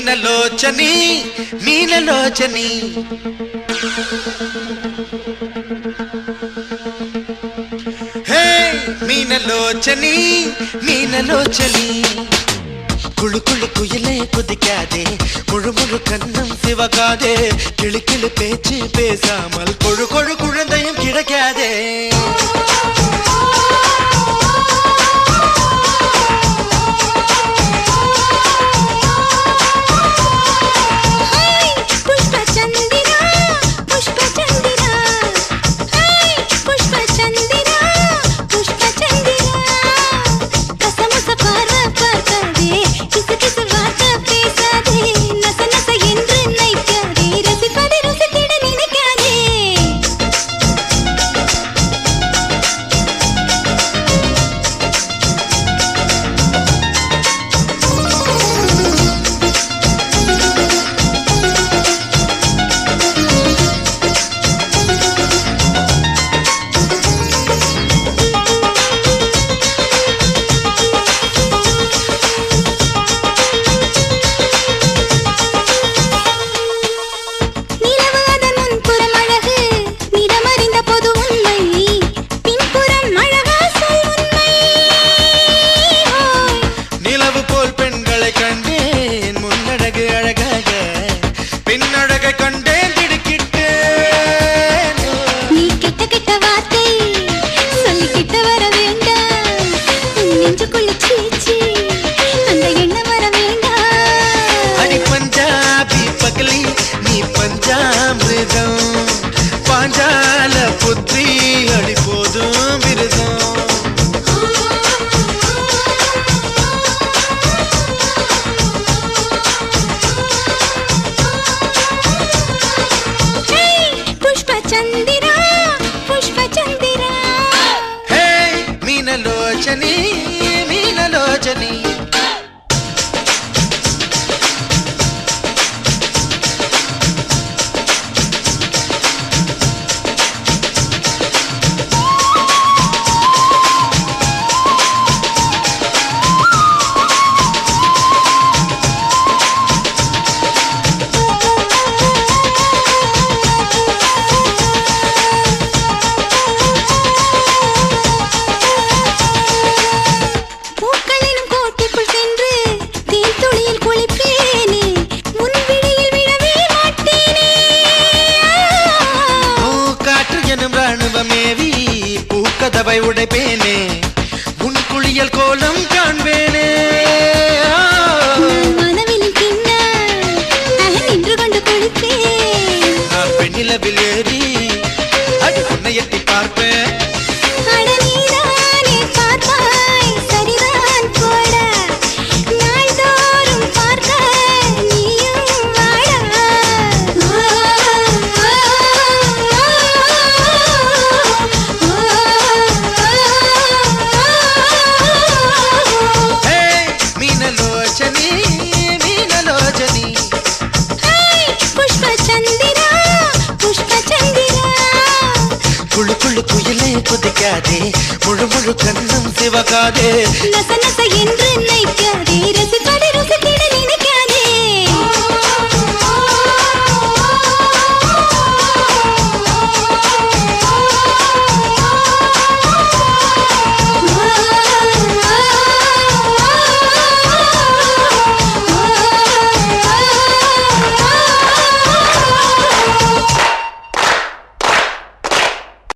మీనలోచని మీనలోచని హే మీనలోచని మీనలోచని குழு குழு குயிலே குதிக்காதே முழு முழு கண்ணம் சிவகாதே. கிளு கிளு பேச்சு பேசாமல் கொழு கொழு குழந்தையும் கிடைக்காதே. మనిషిని கதவை உடைப்பேனே. உன் குளியல் கோலம் காண்பேனே. பெண்ணிலவில் ஏறி முழு குயிலே குதிக்காதே முழு முழு கண்ணும் சிவகாதே நச நச என்று நினைக்காதே